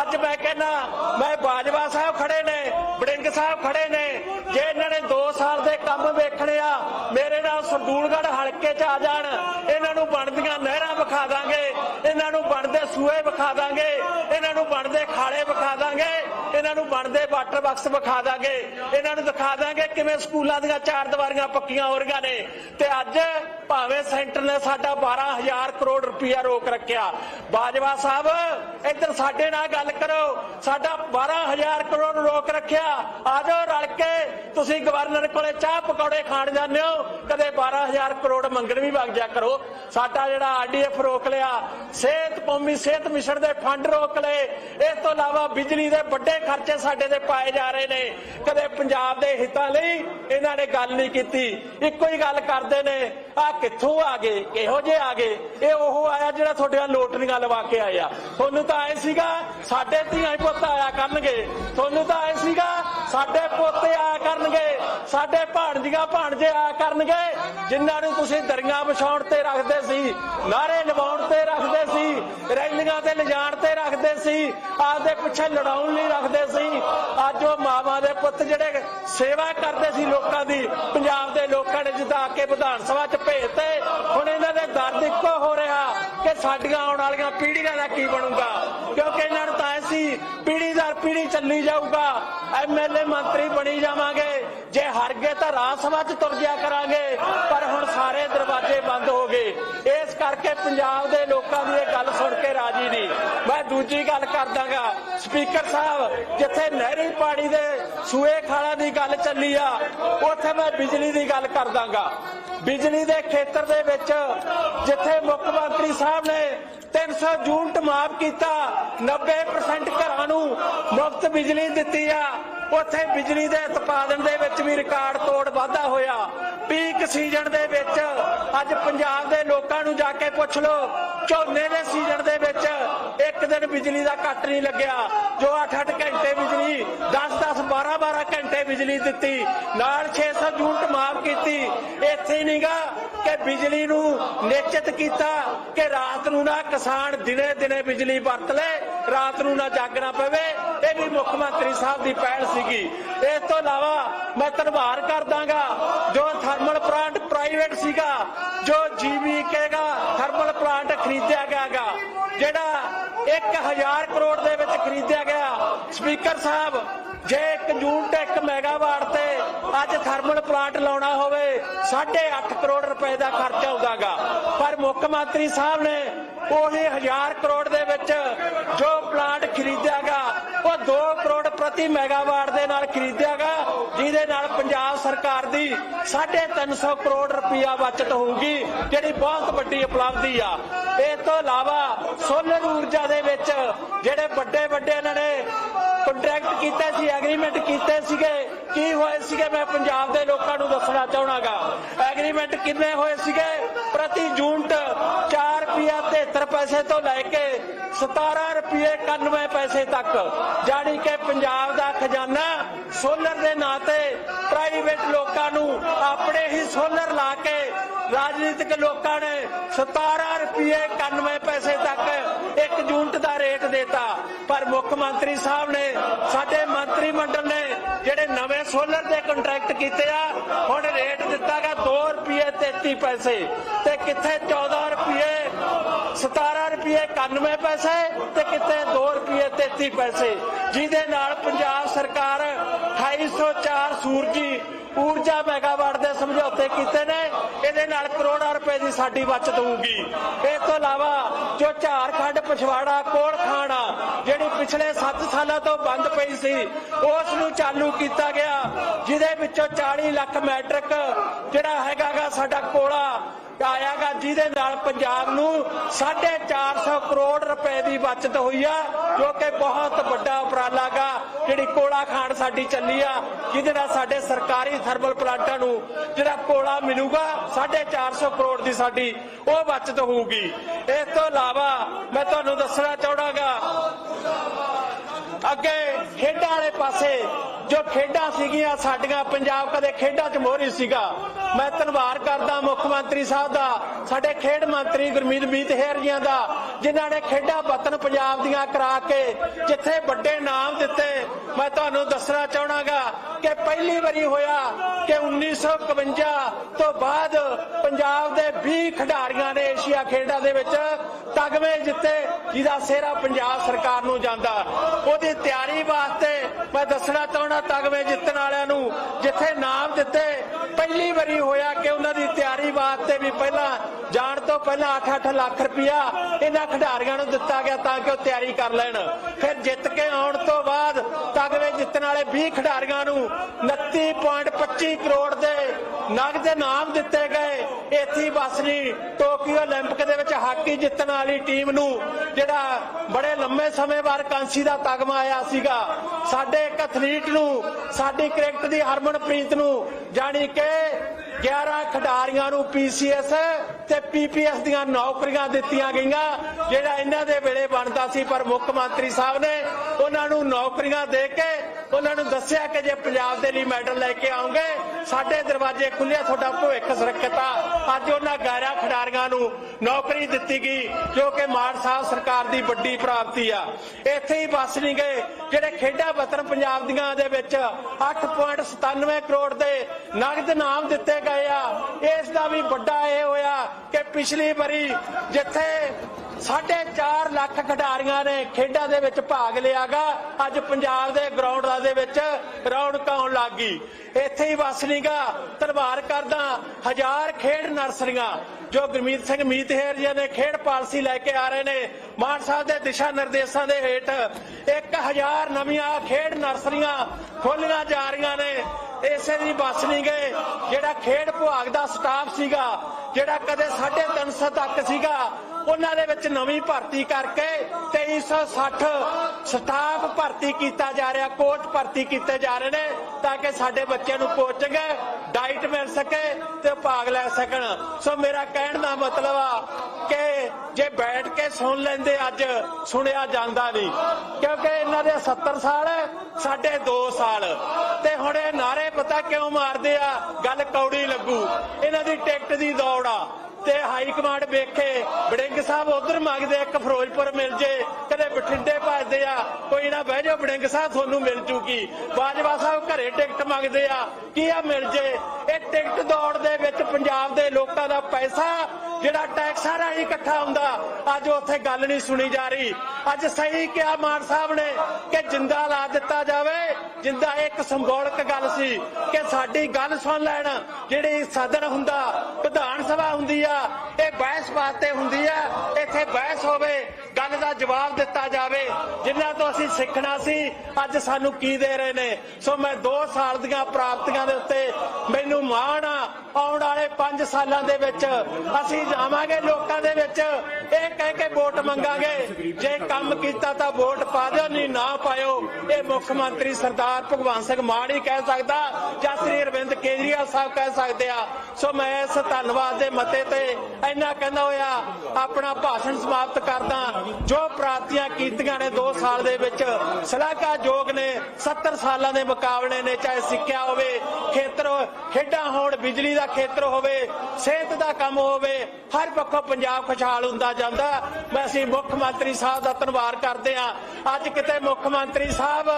ਅੱਜ ਮੈਂ ਕਹਿੰਦਾ, ਮੈਂ ਬਾਜਵਾ ਸਾਹਿਬ ਖੜੇ ਨੇ ਬੜਿੰਗ ਸਾਹਿਬ ਖੜੇ ਨੇ ਜੇ ਇਹਨਾਂ ਨੇ 2 ਸਾਲ ਦੇ ਕੰਮ ਵੇਖਣੇ ਆ, ਮੇਰੇ ਨਾਲ ਸਰਦੂਲਗੜ੍ਹ ਹਲਕੇ 'ਚ ਆ ਜਾਣ, ਇਹਨਾਂ ਨੂੰ ਬਣਦੀਆਂ ਨਹਿਰਾਂ ਵਿਖਾ ਦਾਂਗੇ। ਬਣਦੇ ਸੂਏ ਵਿਖਾ ਦਾਂਗੇ, ਇਹਨਾਂ ਨੂੰ ਬਣਦੇ ਖਾਲੇ ਵਿਖਾ ਦਾਂਗੇ, ਇਹਨਾਂ ਨੂੰ ਬਣਦੇ ਵਾਟਰ ਬਾਕਸ ਵਿਖਾ ਦਾਂਗੇ, ਇਹਨਾਂ ਨੂੰ ਦਿਖਾ ਦਾਂਗੇ ਕਿਵੇਂ ਸਕੂਲਾਂ ਦੀਆਂ ਚਾਰ ਦੀਵਾਰੀਆਂ ਪੱਕੀਆਂ ਹੋ ਰਹੀਆਂ ਨੇ। ਤੇ ਅੱਜ ਭਾਵੇਂ ਸੈਂਟਰ ਨੇ ਸਾਡਾ 12000 ਕਰੋੜ ਰੁਪਇਆ ਰੋਕ ਰੱਖਿਆ। ਬਾਜਵਾ ਸਾਹਿਬ, ਇੱਧਰ ਸਾਡੇ ਨਾਲ ਗੱਲ ਕਰੋ। ਸਾਡਾ 12000 ਕਰੋੜ ਰੋਕ ਰੱਖਿਆ। ਆ ਜਾਓ ਰਲ ਕੇ, ਤੁਸੀਂ ਗਵਰਨਰ ਕੋਲੇ ਚਾਹ ਪਕੌੜੇ ਖਾਣ ਜਾਂਦੇ ਹੋ, ਕਦੇ 12000 ਕਰੋੜ ਮੰਗਣ ਵੀ ਵਗ ਜਾ ਕਰੋ। ਸਾਡਾ ਜਿਹੜਾ ਆਰਡੀਐਫ ਰੋਕ ਲਿਆ, ਸਿਹਤ ਕੌਮੀ ਸਿਹਤ ਮਿਸ਼ਨ ਦੇ ਫੰਡ ਰੋਕ ਲਏ। ਇਸ ਤੋਂ ਇਲਾਵਾ ਬਿਜਲੀ ਦੇ ਵੱਡੇ ਖਰਚੇ ਸਾਡੇ ਤੇ ਪਾਏ ਜਾ ਰਹੇ ਨੇ। ਕਦੇ ਪੰਜਾਬ ਦੇ ਹਿੱਤਾਂ ਲਈ ਇਹਨਾਂ ਨੇ ਗੱਲ ਨਹੀਂ ਕੀਤੀ। ਇੱਕੋ ਹੀ ਗੱਲ ਕਰਦੇ ਨੇ ਆ ਕਿੱਥੋਂ ਆ ਗਏ, ਕਿਹੋ ਜਿਹੇ ਆ ਗਏ? ਇਹ ਉਹ ਆਇਆ ਜਿਹੜਾ ਤੁਹਾਡੀਆਂ ਲੋਟਰੀਆਂ ਲਵਾ ਕੇ ਆਇਆ। ਤੁਹਾਨੂੰ ਤਾਂ ਐ ਸੀਗਾ, ਸਾਡੇ ਧੀਆਂ ਪੁੱਤ ਆਇਆ ਕਰਨਗੇ। ਤੁਹਾਨੂੰ ਤਾਂ ਐ ਸੀਗਾ, ਸਾਡੇ ਪੋਤੇ ਆਇਆ ਕਰਨਗੇ। ਸਾਡੇ ਭਾਣਜੀਆਂ, ਭਾਣਜੇ ਆਇਆ ਕਰਨਗੇ। ਜਿਨ੍ਹਾਂ ਨੂੰ ਤੁਸੀਂ ਦਰੀਆਂ ਵਿਛਾਉਣ ਤੇ ਰੱਖਦੇ ਸੀ, ਨਾਰੇ ਲਵਾਉਣ ਤੇ ਰੱਖਦੇ ਸੀ ਰੈਲੀਆਂ ਤੇ ਲਿਜਾਣ ਤੇ ਰੱਖਦੇ ਸੀ। ਆਪਦੇ ਪਿੱਛੇ ਲੜਾਉਣ ਲਈ ਰੱਖਦੇ ਸੀ। ਅੱਜ ਉਹ ਮਾਵਾਂ ਦੇ ਪੁੱਤ ਜਿਹੜੇ ਸੇਵਾ ਕਰਦੇ ਸੀ ਲੋਕਾਂ ਦੀ, ਪੰਜਾਬ ਦੇ ਲੋਕਾਂ ਨੇ ਜਿੱਦਾਂ ਕੇ ਵਿਧਾਨ ਸਭਾ 'ਚ ਭੇਜਤੇ, ਹੁਣ ਇਹਨਾਂ ਦੇ ਦਰਦ ਇੱਕੋ ਹੋ ਰਿਹਾ ਕਿ ਸਾਡੀਆਂ ਆਉਣ ਵਾਲੀਆਂ ਪੀੜ੍ਹੀਆਂ ਦਾ ਕੀ ਬਣੂਗਾ। ਕਿਉਂਕਿ ਇਹਨਾਂ ਨੂੰ ਤਾਂ ਐਸੀ ਪੀੜ੍ਹੀ ਦਰ ਪੀੜ੍ਹੀ ਚੱਲੀ ਜਾਊਗਾ। ਐਮਐਲਏ ਮੰਤਰੀ ਬਣੀ ਜਾਵਾਂਗੇ। ਜੇ ਹਰ ਗਏ ਤਾਂ ਰਾਜ ਸਭਾ 'ਚ ਤੁਰ ਜਿਆ ਕਰਾਂਗੇ। ਪਰ ਹੁਣ ਸਾਰੇ ਦਰਵਾਜ਼ੇ ਬੰਦ ਹੋ ਗਏ। ਇਸ ਕਰਕੇ ਪੰਜਾਬ ਦੇ ਲੋਕਾਂ ਦੀ ਇਹ ਗੱਲ ਸੁਣ ਕੇ ਰਾਜੀ ਨਹੀਂ। ਮੈਂ ਦੂਜੀ ਗੱਲ ਕਰਦਾਗਾ। ਸਪੀਕਰ ਸਾਹਿਬ, ਜਿੱਥੇ ਨਹਿਰੀ ਪਾਣੀ ਦੇ ਸੂਏ ਖਾਲਾ ਦੀ ਗੱਲ ਚੱਲੀ ਆ, ਉੱਥੇ ਮੈਂ ਬਿਜਲੀ ਦੀ ਗੱਲ ਕਰਦਾਗਾ। ਬਿਜਲੀ ਦੇ ਖੇਤਰ ਦੇ ਵਿੱਚ ਜਿੱਥੇ ਮੁੱਖ ਮੰਤਰੀ ਸਾਹਿਬ ਨੇ 300 ਯੂਨਿਟ ਮਾਫ ਕੀਤਾ 90% ਘਰਾਂ ਨੂੰ ਮੁਫਤ ਬਿਜਲੀ ਦਿੱਤੀ ਆ ਉੱਥੇ ਬਿਜਲੀ ਦੇ ਉਤਪਾਦਨ ਦੇ ਵਿੱਚ ਵੀ ਰਿਕਾਰਡ ਤੋੜ ਵਾਧਾ ਹੋਇਆ। ਪੀਕ ਸੀਜ਼ਨ ਦੇ ਵਿੱਚ ਅੱਜ ਪੰਜਾਬ ਦੇ ਲੋਕਾਂ ਨੂੰ ਜਾ ਕੇ ਪੁੱਛ ਲਓ, ਝੋਨੇ ਦੇ ਸੀਜ਼ਨ ਦੇ ਵਿੱਚ ਇੱਕ ਦਿਨ ਬਿਜਲੀ ਦਾ ਕੱਟ ਨਹੀਂ ਲੱਗਿਆ। ਜੋ 8-8 ਘੰਟੇ ਬਿਜਲੀ 10-10 12-12 ਘੰਟੇ ਬਿਜਲੀ ਦਿੱਤੀ। ਨਾਲ 600 ਯੂਨਿਟ ਮਾਫ ਕੀਤੀ। ਇੱਥੇ ਨਹੀਂਗਾ ਕਿ ਬਿਜਲੀ ਨੂੰ ਨਿਸ਼ਚਿਤ ਕੀਤਾ ਕਿ ਰਾਤ ਨੂੰ ਨਾ ਕਿਸਾਨ ਦਿਨੇ ਦਿਨੇ ਬਿਜਲੀ ਵਰਤ ਲੈ। ਰਾਤ ਨੂੰ ਨਾ ਜਾਗਣਾ ਪਵੇ। ਇਹ ਵੀ ਮੁੱਖ ਮੰਤਰੀ ਸਾਹਿਬ ਦੀ ਪਹਿਲ ਸੀਗੀ। ਇਸ ਤੋਂ ਇਲਾਵਾ ਮੈਂ ਧੰਨਵਾਦ ਕਰਦਾਗਾ ਜੋ ਥਰਮਲ ਪਲਾਂਟ ਪ੍ਰਾਈਵੇਟ ਸੀਗਾ, ਜੋ ਜੀਵੀਕੇ ਦਾ ਥਰਮਲ ਪਲਾਂਟ ਖਰੀਦਿਆ ਗਿਆਗਾ, ਜਿਹੜਾ 1000 ਕਰੋੜ ਦੇ ਵਿੱਚ ਖਰੀਦਿਆ ਗਿਆ। ਸਪੀਕਰ ਸਾਹਿਬ, ਜੇ 1 ਯੂਨਿਟ 1 ਮੈਗਾਵਾਟ ਤੇ ਅੱਜ ਥਰਮਲ ਪਲਾਂਟ ਲਾਉਣਾ ਹੋਵੇ 8.5 ਕਰੋੜ ਰੁਪਏ ਦਾ ਖਰਚਾ ਆਉਂਦਾਗਾ ਪਰ ਮੁੱਖ ਮੰਤਰੀ ਸਾਹਿਬ ਨੇ ਉਹੀ 1000 ਕਰੋੜ ਦੇ ਵਿੱਚ ਜੋ ਪਲਾਂਟ ਖਰੀਦਿਆਗਾ, ਉਹ 2 ਕਰੋੜ ਪ੍ਰਤੀ ਮੈਗਾਵਾਟ ਦੇ ਨਾਲ ਖਰੀਦਿਆਗਾ, ਜਿਹਦੇ ਨਾਲ ਪੰਜਾਬ ਸਰਕਾਰ ਦੀ 350 ਕਰੋੜ ਰੁਪਇਆ ਬਚਤ ਹੋਊਗੀ, ਜਿਹੜੀ ਬਹੁਤ ਵੱਡੀ ਉਪਲਬਧੀ ਆ। ਇਸ ਤੋਂ ਇਲਾਵਾ ਸੋਲਰ ਊਰਜਾ ਦੇ ਵਿੱਚ ਜਿਹੜੇ ਵੱਡੇ ਵੱਡੇ ਇਹਨਾਂ ਨੇ ਕੰਟਰੈਕਟ ਕੀਤੇ ਸੀ ਐਗਰੀਮੈਂਟ ਕੀਤੇ ਸੀਗੇ। ਕੀ ਹੋਏ ਸੀਗੇ, ਮੈਂ ਪੰਜਾਬ ਦੇ ਲੋਕਾਂ ਨੂੰ ਦੱਸਣਾ ਚਾਹਣਾਗਾ। ਐਗਰੀਮੈਂਟ ਕਿੰਨੇ ਹੋਏ ਸੀਗੇ? ਪ੍ਰਤੀ ਯੂਨਿਟ 4 ਰੁਪਿਆ 73 ਪੈਸੇ ਤੋਂ ਲੈ ਕੇ 17 ਰੁਪਏ 91 ਪੈਸੇ ਤੱਕ। ਜਾਣੀ ਕਿ ਪੰਜਾਬ ਦਾ ਖਜ਼ਾਨਾ ਸੋਲਰ ਦੇ ਨਾਂ ਤੇ ਪ੍ਰਾਈਵੇਟ ਲੋਕਾਂ ਨੂੰ ਆਪਣੇ ਹੀ ਸੋਲਰ ਲਾ ਕੇ ਰਾਜਨੀਤਿਕ ਲੋਕਾਂ ਨੇ 17 ਰੁਪਏ 91 ਪੈਸੇ ਤੱਕ ਇੱਕ ਯੂਨਿਟ ਦਾ ਰੇਟ ਦਿੱਤਾ। ਪਰ ਮੁੱਖ ਮੰਤਰੀ ਸਾਹਿਬ ਨੇ, ਸਾਡੇ ਮੰਤਰੀ ਮੰਡਲ ਨੇ ਜਿਹੜੇ ਨਵੇਂ ਸੋਲਰ ਦੇ ਕੰਟਰੈਕਟ ਕੀਤੇ ਆ, ਹੁਣ ਰੇਟ ਦਿੱਤਾ ਗਿਆ 2 ਰੁਪਏ 33 ਪੈਸੇ। ਤੇ ਕਿੱਥੇ 14 ਰੁਪਏ 17 ਰੁਪਏ 91 ਪੈਸੇ ਤੇ ਕਿੱਥੇ 2 ਰੁਪਏ 33 ਪੈਸੇ। ਜਿਹਦੇ ਨਾਲ ਪੰਜਾਬ ਸਰਕਾਰ 2804 ਸੂਰਜੀ ਊਰਜਾ ਮੈਗਾਵਾਟ ਦੇ ਸਮਝੌਤੇ ਕੀਤੇ ਨੇ, ਇਹਦੇ ਨਾਲ ਕਰੋੜਾਂ ਰੁਪਏ ਦੀ ਸਾਡੀ ਬਚਤ ਹੋਊਗੀ। ਇਸ ਤੋਂ ਇਲਾਵਾ ਜੋ ਝਾਰਖੰਡ, ਪਛਵਾੜਾ ਕੋਲ ਖਾਣਾ ਜਿਹੜੀ ਪਿਛਲੇ 7 ਸਾਲਾਂ ਤੋਂ ਬੰਦ ਪਈ ਸੀ, ਉਸ ਨੂੰ ਚਾਲੂ ਕੀਤਾ ਗਿਆ, ਜਿਹਦੇ ਵਿੱਚੋਂ 40 ਲੱਖ ਮੈਟ੍ਰਿਕ ਜਿਹੜਾ ਹੈਗਾਗਾ ਸਾਡਾ ਕੋਲਾ ਆਇਆਗਾ ਜਿਹਦੇ ਨਾਲ ਪੰਜਾਬ ਨੂੰ 450 ਕਰੋੜ ਰੁਪਏ ਦੀ ਬਚਤ ਹੋਈ ਆ, ਜੋ ਕਿ ਬਹੁਤ ਵੱਡਾ ਉਪਰਾਲਾ ਗਾ, ਜਿਹੜੀ ਕੋਲਾ ਖਾਣ ਸਾਡੀ ਚੱਲੀ ਆ, ਜਿਹਦੇ ਨਾਲ ਸਾਡੇ ਸਰਕਾਰੀ ਥਰਮਲ ਪਲਾਂਟਾਂ ਨੂੰ ਜਿਹੜਾ ਕੋਲਾ ਮਿਲੂਗਾ 450 ਕਰੋੜ ਦੀ ਸਾਡੀ ਉਹ ਬਚਤ ਹੋਊਗੀ। ਇਸ ਤੋਂ ਇਲਾਵਾ ਮੈਂ ਤੁਹਾਨੂੰ ਦੱਸਣਾ ਚਾਹਣਾਗਾ ਅੱਗੇ ਖੇਡਾਂ ਵਾਲੇ ਪਾਸੇ ਜੋ ਖੇਡਾਂ ਸੀਗੀਆਂ, ਸਾਡੀਆਂ ਪੰਜਾਬ ਕਦੇ ਖੇਡਾਂ 'ਚ ਮੋਹਰੀ ਸੀਗਾ। ਮੈਂ ਧੰਨਵਾਦ ਕਰਦਾ ਮੁੱਖ ਮੰਤਰੀ ਸਾਹਿਬ ਦਾ, ਸਾਡੇ ਖੇਡ ਮੰਤਰੀ ਗੁਰਮੀਤ ਮੀਤ ਹੈਰ ਜੀਆਂ ਦਾ ਜਿਨ੍ਹਾਂ ਨੇ ਖੇਡਾਂ ਵਤਨ ਪੰਜਾਬ ਦੀਆਂ ਕਰਾ ਕੇ ਜਿੱਥੇ ਵੱਡੇ ਨਾਮ ਦਿੱਤੇ, ਮੈਂ ਤੁਹਾਨੂੰ ਦੱਸਣਾ ਚਾਹਣਾਗਾ ਕਿ ਪਹਿਲੀ ਵਾਰੀ ਹੋਇਆ ਕਿ 1951 ਤੋਂ ਬਾਅਦ ਪੰਜਾਬ ਦੇ 20 ਖਿਡਾਰੀਆਂ ਨੇ ਏਸ਼ੀਆ ਖੇਡਾਂ ਦੇ ਵਿੱਚ ਤਗਮੇ ਜਿੱਤੇ, ਜਿਹਦਾ ਸਿਹਰਾ ਪੰਜਾਬ ਸਰਕਾਰ ਨੂੰ ਜਾਂਦਾ। ਉਹਦੀ ਤਿਆਰੀ ਵਾਸਤੇ ਮੈਂ ਦੱਸਣਾ ਚਾਹੁੰਦਾ ਤਗਮੇ ਜਿੱਤਣ ਵਾਲਿਆਂ ਨੂੰ ਜਿੱਥੇ ਨਾਮ ਦਿੱਤੇ ਪਹਿਲੀ ਵਾਰੀ ਹੋਇਆ ਕਿ ਉਹਨਾਂ ਦੀ ਤਿਆਰੀ ਵਾਸਤੇ ਵੀ ਪਹਿਲਾਂ ਜਾਣ ਤੋਂ ਪਹਿਲਾਂ 8-8 ਲੱਖ ਰੁਪਇਆ ਇਹਨਾਂ ਖਿਡਾਰੀਆਂ ਨੂੰ ਦਿੱਤਾ ਗਿਆ ਤਾਂ ਕਿ ਉਹ ਤਿਆਰੀ ਕਰ ਲੈਣ ਫਿਰ ਜਿੱਤ ਕੇ ਆਉਣ ਤੋਂ ਬਾਅਦ ਤਗਮੇ ਜਿੱਤਣ ਵਾਲੇ 20 ਖਿਡਾਰੀਆਂ ਨੂੰ 29.25 ਕਰੋੜ ਦੇ ਨਗਦ ਨਾਮ ਦਿੱਤੇ ਗਏ ਇੱਥੇ ਬਸਨੀ ਟੋਕੀਓ 올림픽 ਦੇ ਵਿੱਚ ਹਾਕੀ ਜਿੱਤਣ ਵਾਲੀ ਟੀਮ ਨੂੰ ਜਿਹੜਾ ਬੜੇ ਲੰਮੇ ਸਮੇਂ ਬਾਅਦ ਕਾਂਸੀ ਦਾ ਤਗਮਾ ਆਇਆ ਸੀਗਾ ਸਾਡੇ ਇੱਕ ਐਥਲੀਟ ਨੂੰ ਸਾਡੀ ਕ੍ਰਿਕਟ ਦੀ ਹਰਮਨਪ੍ਰੀਤ ਨੂੰ ਜਾਣੀ ਕਿ 11 ਖਿਡਾਰੀਆਂ ਨੂੰ ਪੀਸੀਐਸ ਤੇ ਪੀਪੀਐਸ ਦੀਆਂ ਨੌਕਰੀਆਂ ਦਿੱਤੀਆਂ ਗਈਆਂ, ਜਿਹੜਾ ਇਹਨਾਂ ਦੇ ਵੇਲੇ ਬਣਦਾ ਸੀ, ਪਰ ਮੁੱਖ ਮੰਤਰੀ ਸਾਹਿਬ ਨੇ ਉਹਨਾਂ ਨੂੰ ਨੌਕਰੀਆਂ ਦੇ ਕੇ ਉਹਨਾਂ ਨੂੰ ਦੱਸਿਆ ਕਿ ਜੇ ਪੰਜਾਬ ਦੇ ਲਈ ਮੈਡਲ ਲੈ ਕੇ ਆਉਂਗੇ, ਸਾਡੇ ਦਰਵਾਜ਼ੇ ਖੁੱਲਿਆ ਤੁਹਾਡਾ ਭਵਿੱਖ ਸੁਰੱਖਿਅਤ ਆ। ਅੱਜ ਉਹਨਾਂ 11 ਖਿਡਾਰੀਆਂ ਨੂੰ ਨੌਕਰੀ ਦਿੱਤੀ ਗਈ, ਜੋ ਕਿ ਮਾਨ ਸਾਹਿਬ ਸਰਕਾਰ ਦੀ ਵੱਡੀ ਪ੍ਰਾਪਤੀ ਆ। ਇੱਥੇ ਹੀ ਬਸ ਨਹੀਂ ਗਏ, ਜਿਹੜੇ ਖੇਡਾਂ ਵਤਨ ਪੰਜਾਬ ਦੀਆਂ ਦੇ ਵਿੱਚ 8.97 ਕਰੋੜ ਦੇ ਨਗਦ ਨਾਮ ਦਿੱਤੇ ਗਏ ਆ। ਇਸ ਦਾ ਵੀ ਵੱਡਾ ਇਹ ਹੋਇਆ ਕਿ ਪਿਛਲੀ ਵਾਰੀ ਜਿੱਥੇ ਸਾਢੇ 4 ਲੱਖ ਖਿਡਾਰੀਆਂ ਨੇ ਖੇਡਾਂ ਦੇ ਵਿੱਚ ਭਾਗ ਲਿਆਗਾ, ਅੱਜ ਪੰਜਾਬ ਦੇ ਗਰਾਊਂਡਾਂ ਦੇ ਵਿੱਚ ਰੌਣਕ ਆਉਣ ਲੱਗ ਇੱਥੇ ਹੀ ਵਸ ਧੰਨਵਾਦ ਕਰਦਾ ਹਜ਼ਾਰ ਖੇਡ ਨਰਸਰੀਆਂ, ਜੋ ਗੁਰਮੀਤ ਸਿੰਘ ਮੀਤਹੇਰ ਜੀ ਨੇ ਖੇਡ ਪਾਲਿਸੀ ਲੈ ਕੇ ਆ ਰਹੇ ਨੇ, ਮਾਨ ਸਾਹਿਬ ਦੇ ਦਿਸ਼ਾ ਨਿਰਦੇਸ਼ਾਂ ਦੇ ਹੇਠ 1000 ਨਵੀਆਂ ਖੇਡ ਨਰਸਰੀਆਂ ਖੋਲੀਆਂ ਜਾ ਰਹੀਆਂ ਨੇ। ਇਸੇ ਦੀ ਬਸ ਨਹੀਂ ਗਏ। ਜਿਹੜਾ ਖੇਡ ਵਿਭਾਗ ਦਾ ਸਟਾਫ ਸੀਗਾ, ਜਿਹੜਾ ਕਦੇ 350 ਤੱਕ ਸੀਗਾ ਉਹਨਾਂ ਦੇ ਵਿੱਚ ਨਵੀਂ ਭਰਤੀ ਕਰਕੇ 2360 ਸਟਾਫ ਭਰਤੀ ਕੀਤਾ ਜਾ ਰਿਹਾ, ਕੋਚ ਭਰਤੀ ਕੀਤੇ ਜਾ ਰਹੇ ਨੇ ਤਾਂ ਕਿ ਸਾਡੇ ਬੱਚਿਆਂ ਨੂੰ ਕੋਚਿੰਗ ਡਾਈਟ ਮਿਲ ਸਕੇ ਤੇ ਭਾਗ ਲੈ ਸਕਣ। ਸੋ ਮੇਰਾ ਕਹਿਣ ਦਾ ਮਤਲਬ ਆ ਕਿ ਜੇ ਬੈਠ ਕੇ ਸੁਣ ਲੈਂਦੇ ਅੱਜ, ਸੁਣਿਆ ਜਾਂਦਾ ਨਹੀਂ। ਕਿਉਂਕਿ ਇਹਨਾਂ ਦੇ 70 ਸਾਲ, ਸਾਡੇ 2 ਸਾਲ। ਤੇ ਹੁਣ ਇਹ ਨਾਰੇ ਪਤਾ ਕਿਉਂ ਮਾਰਦੇ ਆ? ਗੱਲ ਕੌੜੀ ਲੱਗੂ। ਇਹਨਾਂ ਦੀ ਟਿਕਟ ਦੀ ਦੌੜ ਆ। ਤੇ ਹਾਈ ਕਮਾਂਡ ਵੇਖੇ। ਬੜਿੰਗ ਸਾਹਿਬ ਉਧਰ ਮੰਗਦੇ ਇੱਕ ਫਿਰੋਜ਼ਪੁਰ ਮਿਲ ਜੇ, ਕਦੇ ਬਠਿੰਡੇ ਭੱਜਦੇ ਆ, ਕੋਈ ਨਾ ਬਹਿ ਜਾਓ ਬੜਿੰਗ ਸਾਹਿਬ ਤੁਹਾਨੂੰ ਮਿਲ ਜੂਗੀ। ਬਾਜਵਾ ਸਾਹਿਬ ਘਰੇ ਟਿਕਟ ਮੰਗਦੇ ਆ, ਕੀ ਆ ਮਿਲ ਜੇ? ਇਹ ਟਿਕਟ ਦੌੜ ਦੇ ਵਿੱਚ ਪੰਜਾਬ ਦੇ ਲੋਕਾਂ ਦਾ ਪੈਸਾ, ਜਿਹੜਾ ਟੈਕਸਾਂ ਰਾਹੀਂ ਇਕੱਠਾ ਹੁੰਦਾ। ਅੱਜ ਉੱਥੇ ਗੱਲ ਨਹੀਂ ਸੁਣੀ ਜਾ ਰਹੀ। ਅੱਜ ਸਹੀ ਕਿਹਾ ਮਾਨ ਸਾਹਿਬ ਨੇ ਕਿ ਜਿੰਦਾ ਲਾ ਦਿੱਤਾ ਜਾਵੇ, ਜਿੰਦਾ ਇੱਕ ਸਿੰਬੋਲਿਕ ਗੱਲ ਸੀ ਕਿ ਸਾਡੀ ਗੱਲ ਸੁਣ ਲੈਣ, ਜਿਹੜੀ ਸਦਨ ਹੁੰਦਾ ਵਿਧਾਨ ਸਭਾ ਹੁੰਦੀ ਆ ਇਹ ਬਹਿਸ ਵਾਸਤੇ ਹੁੰਦੀ ਆ ਇੱਥੇ ਬਹਿਸ ਹੋਵੇ। ਗੱਲ ਦਾ ਜਵਾਬ ਦਿੱਤਾ ਜਾਵੇ, ਜਿਨ੍ਹਾਂ ਤੋਂ ਅਸੀਂ ਸਿੱਖਣਾ ਸੀ, ਅੱਜ ਸਾਨੂੰ ਕੀ ਦੇ ਰਹੇ ਨੇ? ਸੋ ਮੈਂ 2 ਸਾਲ ਦੀਆਂ ਪ੍ਰਾਪਤੀਆਂ ਦੇ ਉੱਤੇ ਮੈਨੂੰ ਮਾਣ ਆ, ਆਉਣ ਵਾਲੇ 5 ਸਾਲਾਂ ਦੇ ਵਿੱਚ ਅਸੀਂ ਜਾਵਾਂਗੇ ਲੋਕਾਂ ਦੇ ਵਿੱਚ। ਇਹ ਕਹਿ ਕੇ ਵੋਟ ਮੰਗਾਂਗੇ। ਜੇ ਕੰਮ ਕੀਤਾ ਤਾਂ ਵੋਟ ਪਾ ਦਿਓ, ਨਹੀਂ ਨਾ ਪਾਇਓ। ਇਹ ਮੁੱਖ ਮੰਤਰੀ ਸਰਦਾਰ ਭਗਵੰਤ ਸਿੰਘ ਮਾਨ ਹੀ ਕਹਿ ਸਕਦਾ, ਜਾਂ ਸ੍ਰੀ ਅਰਵਿੰਦ ਕੇਜਰੀਵਾਲ ਸਾਹਿਬ ਕਹਿ ਸਕਦੇ ਆ। ਸੋ ਮੈਂ ਇਸ ਧੰਨਵਾਦ ਦੇ ਮਤੇ ਤੇ ਇੰਨਾ ਕਹਿੰਦਾ ਹੋਇਆ, ਆਪਣਾ ਭਾਸ਼ਣ ਸਮਾਪਤ ਕਰਦਾ। ਜੋ ਪ੍ਰਾਪਤੀਆਂ ਕੀਤੀਆਂ ਨੇ 2 ਸਾਲ ਦੇ ਵਿੱਚ ਸ਼ਲਾਘਾਯੋਗ ਨੇ 70 ਸਾਲਾਂ ਦੇ ਮੁਕਾਬਲੇ ਨੇ, ਚਾਹੇ ਸਿੱਖਿਆ ਹੋਵੇ, ਖੇਤਰ ਖੇਡਾਂ ਹੋਣ, ਬਿਜਲੀ ਦਾ ਖੇਤਰ ਹੋਵੇ, ਸਿਹਤ ਦਾ ਕੰਮ ਹੋਵੇ, ਹਰ ਪੱਖੋਂ ਪੰਜਾਬ ਖੁਸ਼ਹਾਲ ਹੁੰਦਾ ਜਾਂਦਾ। ਮੈਂ ਅਸੀਂ ਮੁੱਖ ਮੰਤਰੀ ਸਾਹਿਬ ਦਾ ਧੰਨਵਾਦ ਕਰਦੇ ਹਾਂ। ਅੱਜ ਕਿਤੇ ਮੁੱਖ ਮੰਤਰੀ ਸਾਹਿਬ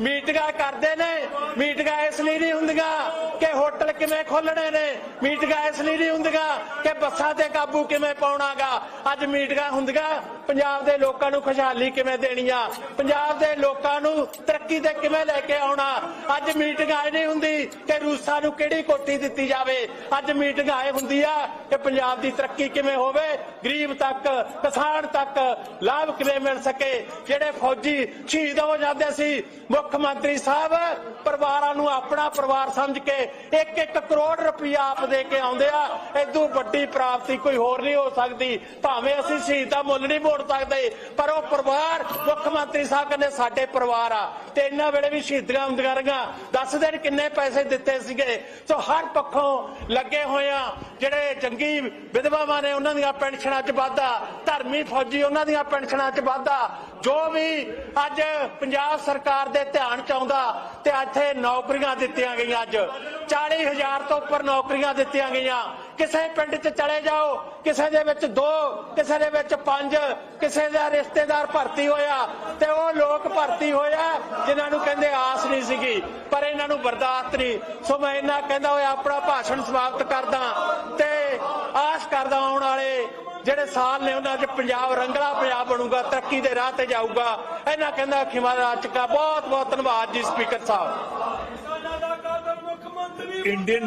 ਮੀਟਿੰਗਾਂ ਕਰਦੇ ਨੇ, ਮੀਟਿੰਗਾਂ ਇਸ ਲਈ ਨਹੀਂ ਹੁੰਦੀਆਂ ਕਿ ਹੋਟਲ ਕਿਵੇਂ ਖੋਲਣੇ ਨੇ, ਮੀਟਿੰਗਾਂ ਇਸ ਲਈ ਨਹੀਂ ਹੁੰਦੀਆਂ ਕਿ ਬੱਸਾਂ ਤੇ ਕਾਬੂ ਕਿਵੇਂ ਪਾਉਣਾਗਾ। ਅੱਜ ਮੀਟਿੰਗਾਂ ਹੁੰਦੀਆਂ ਪੰਜਾਬ ਦੇ ਲੋਕਾਂ ਨੂੰ ਖੁਸ਼ਹਾਲੀ ਕਿਵੇਂ ਦੇਣੀ ਆ? ਪੰਜਾਬ ਦੇ ਲੋਕਾਂ ਨੂੰ ਤਰੱਕੀ ਤੇ ਕਿਵੇਂ ਲੈ ਕੇ ਆਉਣਾ? ਅੱਜ ਮੀਟਿੰਗ ਆਏ ਨਹੀਂ ਹੁੰਦੀ ਕਿ ਰੂਸਾਂ ਨੂੰ ਕਿਹੜੀ ਕੋਠੀ ਦਿੱਤੀ ਜਾਵੇ। ਅੱਜ ਮੀਟਿੰਗ ਆਏ ਹੁੰਦੀ ਆ ਕਿ ਪੰਜਾਬ ਦੀ ਤਰੱਕੀ ਕਿਵੇਂ ਹੋਵੇ? ਗਰੀਬ ਤੱਕ, ਕਿਸਾਨ ਤੱਕ ਲਾਭ ਕਿਵੇਂ ਮਿਲ ਸਕੇ? ਜਿਹੜੇ ਫੌਜੀ ਸ਼ਹੀਦ ਹੋ ਜਾਂਦੇ ਸੀ, ਮੁੱਖ ਮੰਤਰੀ ਸਾਹਿਬ, ਪਰਿਵਾਰਾਂ ਨੂੰ ਆਪਣਾ ਪਰਿਵਾਰ ਸਮਝ ਕੇ 1-1 ਕਰੋੜ ਰੁਪਇਆ ਆਪ ਦੇ ਕੇ ਆਉਂਦੇ ਆ। ਇਦੋਂ ਵੱਡੀ ਪ੍ਰਾਪਤੀ ਕੋਈ ਹੋਰ ਨਹੀਂ ਹੋ ਸਕਦੀ। ਭਾਵੇਂ ਅਸੀਂ ਸ਼ਹੀਦ ਦਾ ਮੁੱਲ ਨਹੀਂ ਮੋੜ ਸਕਦੇ। ਪਰ ਉਹ ਪਰਿਵਾਰ, ਮੁੱਖ ਮੰਤਰੀ ਸਾਹਿਬ ਕਹਿੰਦੇ ਸਾਡੇ ਪਰਿਵਾਰ ਆ ਤੇ ਇਹਨਾਂ ਵੇਲੇ ਵੀ ਸ਼ਹੀਦੀਆਂ ਹੁੰਦੀਆਂ ਰਹੀਆਂ। ਦੱਸ ਦੇਣ ਕਿੰਨੇ ਪੈਸੇ ਦਿੱਤੇ ਸੀਗੇ। ਸੋ ਹਰ ਪੱਖੋਂ ਲੱਗੇ ਹੋਏ ਆ ਜਿਹੜੇ ਜੰਗੀ ਵਿਧਵਾਵਾਂ ਨੇ, ਉਹਨਾਂ ਦੀਆਂ ਪੈਨਸ਼ਨਾਂ 'ਚ ਵਾਧਾ। ਧਰਮੀ ਫੌਜੀ, ਉਹਨਾਂ ਦੀਆਂ ਪੈਨਸ਼ਨਾਂ 'ਚ ਵਾਧਾ। ਜੋ ਵੀ ਅੱਜ ਪੰਜਾਬ ਸਰਕਾਰ ਦੇ ਧਿਆਨ ਚ ਆਉਂਦਾ ਤੇ ਇੱਥੇ ਨੌਕਰੀਆਂ ਦਿੱਤੀਆਂ ਗਈਆਂ ਅੱਜ। 40000 ਤੋਂ ਉੱਪਰ ਨੌਕਰੀਆਂ ਦਿੱਤੀਆਂ ਗਈਆਂ। ਕਿਸੇ ਪਿੰਡ 'ਚ ਚਲੇ ਜਾਓ ਕਿਸੇ ਦੇ ਵਿੱਚ ਦੋ ਕਿਸੇ ਦੇ ਵਿੱਚ ਪੰਜ ਕਿਸੇ ਦਾ ਰਿਸ਼ਤੇਦਾਰ ਭਰਤੀ ਹੋਇਆ ਤੇ ਉਹ ਲੋਕ ਭਰਤੀ ਹੋਇਆ ਜਿਨ੍ਹਾਂ ਨੂੰ ਕਹਿੰਦੇ ਆਸ ਨਹੀਂ ਸੀਗੀ ਪਰ ਇਹਨਾਂ ਨੂੰ ਬਰਦਾਸ਼ਤ ਨਹੀਂ। ਸੋ ਮੈਂ ਇਹਨਾਂ ਕਹਿੰਦਾ ਹੋਇਆ ਆਪਣਾ ਭਾਸ਼ਣ ਸਮਾਪਤ ਕਰਦਾ ਤੇ ਆਸ ਕਰਦਾ ਆਉਣ ਵਾਲੇ ਜਿਹੜੇ ਸਾਲ ਨੇ ਉਹਨਾਂ 'ਚ ਪੰਜਾਬ ਰੰਗਲਾ ਪੰਜਾਬ ਬਣੂਗਾ ਤਰੱਕੀ ਦੇ ਰਾਹ ਤੇ ਜਾਊਗਾ। ਇਹਨਾਂ ਕਹਿੰਦਾ ਖਿਮਾ ਰਾਜ ਕਾ ਬਹੁਤ ਬਹੁਤ ਧੰਨਵਾਦ ਜੀ ਸਪੀਕਰ ਸਾਹਿਬ। ਇੰਡੀਅਨ